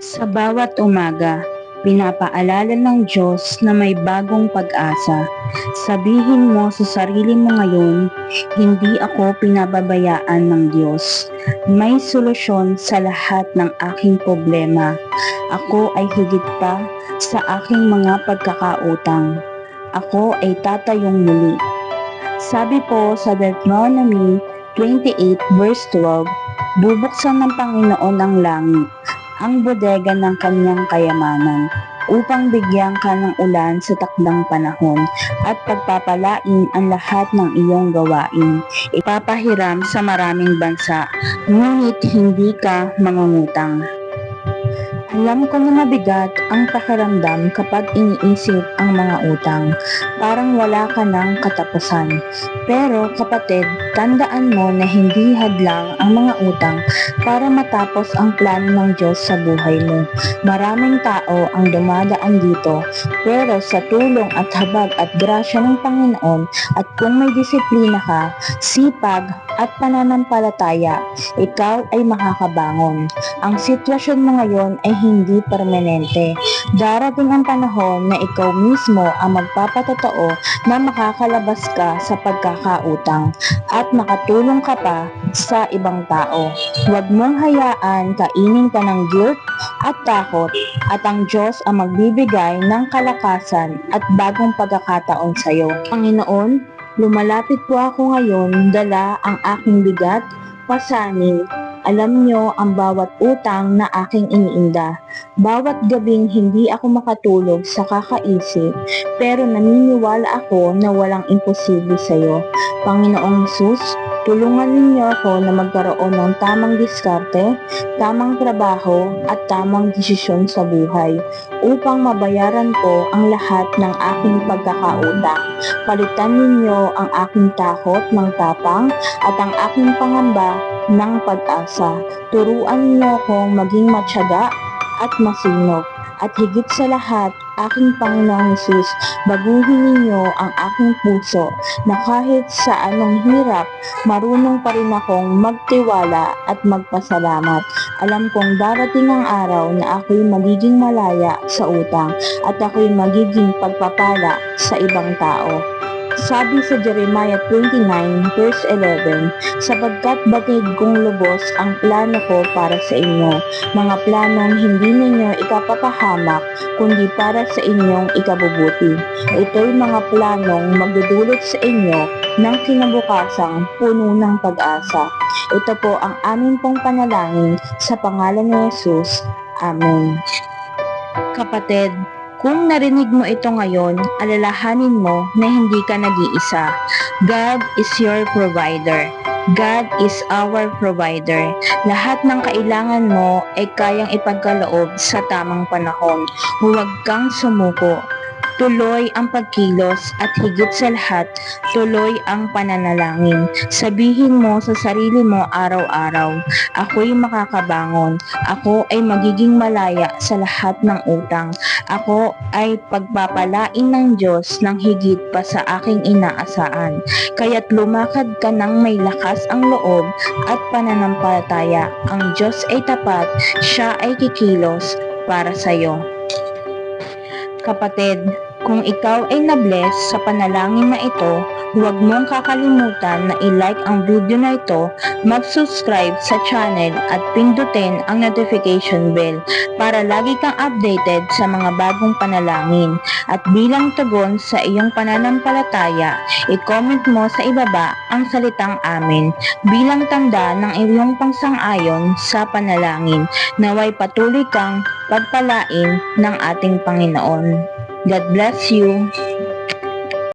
Sa bawat umaga, pinapaalala ng Diyos na may bagong pag-asa. Sabihin mo sa sarili mo ngayon, hindi ako pinababayaan ng Diyos. May solusyon sa lahat ng aking problema. Ako ay higit pa sa aking mga pagkakautang. Ako ay tatayong muli. Sabi po sa Deuteronomy 28 verse 12, bubuksan ng Panginoon ang langit ang bodega ng kanyang kayamanan upang bigyan ka ng ulan sa takdang panahon at pagpapalain ang lahat ng iyong gawain. Ipapahiram sa maraming bansa, ngunit hindi ka mangungutang. Alam ko na mabigat ang pakiramdam kapag iniisip ang mga utang. Parang wala ka ng katapusan. Pero kapatid, tandaan mo na hindi hadlang ang mga utang para matapos ang plano ng Diyos sa buhay mo. Maraming tao ang dumadaan dito, pero sa tulong at habag at grasya ng Panginoon at kung may disiplina ka, sipag at pananampalataya, ikaw ay makakabangon. Ang sitwasyon mo ngayon ay hindi permanente. Darating ang panahon na ikaw mismo ang magpapatotoo na makakalabas ka sa pagkakautang at makatulong ka pa sa ibang tao. Huwag mong hayaan kainin ka ng guilt at takot at ang Diyos ang magbibigay ng kalakasan at bagong pagkakataon sa iyo. Panginoon, lumalapit po ako ngayon dala ang aking bigat, pasanin, alam nyo ang bawat utang na aking iniinda. Bawat gabing hindi ako makatulog sa kakaisip, pero naniniwala ako na walang imposible sa iyo. Panginoong Sus, tulungan ninyo ako na magkaroon ng tamang diskarte, tamang trabaho at tamang desisyon sa buhay upang mabayaran ko ang lahat ng aking pagkakautang. Palitan ninyo ang aking takot ng tapang at ang aking pangamba ng pag-asa. Turuan niyo akong maging matyaga at masinop. At higit sa lahat, aking Panginoong Jesus, baguhin ninyo ang aking puso na kahit sa anong hirap, marunong pa rin akong magtiwala at magpasalamat. Alam kong darating ang araw na ako'y magiging malaya sa utang at ako'y magiging pagpapala sa ibang tao. Sabi sa Jeremiah 29 verse 11, sapagkat batid kong lubos ang plano ko para sa inyo, mga planong hindi ninyo ikapapahamak, kundi para sa inyong ikabubuti. Ito'y mga planong magdudulot sa inyo ng kinabukasang puno ng pag-asa. Ito po ang aming pong panalangin sa pangalan ni Jesus. Amen. Kapatid, kung narinig mo ito ngayon, alalahanin mo na hindi ka nag-iisa. God is your provider. God is our provider. Lahat ng kailangan mo ay kayang ipagkaloob sa tamang panahon. Huwag kang sumuko. Tuloy ang pagkilos at higit sa lahat, tuloy ang pananalangin. Sabihin mo sa sarili mo araw-araw, ako'y makakabangon. Ako ay magiging malaya sa lahat ng utang. Ako ay pagpapalain ng Diyos ng higit pa sa aking inaasahan. Kaya't lumakad ka ng may lakas ang loob at pananampalataya. Ang Diyos ay tapat, siya ay kikilos para sa iyo. Kapatid, kung ikaw ay nabless sa panalangin na ito, huwag mong kakalimutan na i-like ang video na ito, mag-subscribe sa channel at pindutin ang notification bell para lagi kang updated sa mga bagong panalangin. At bilang tugon sa iyong pananampalataya, i-comment mo sa ibaba ang salitang amin bilang tanda ng iyong pangsang-ayon sa panalangin. Naway patuloy kang pagpalain ng ating Panginoon. God bless you.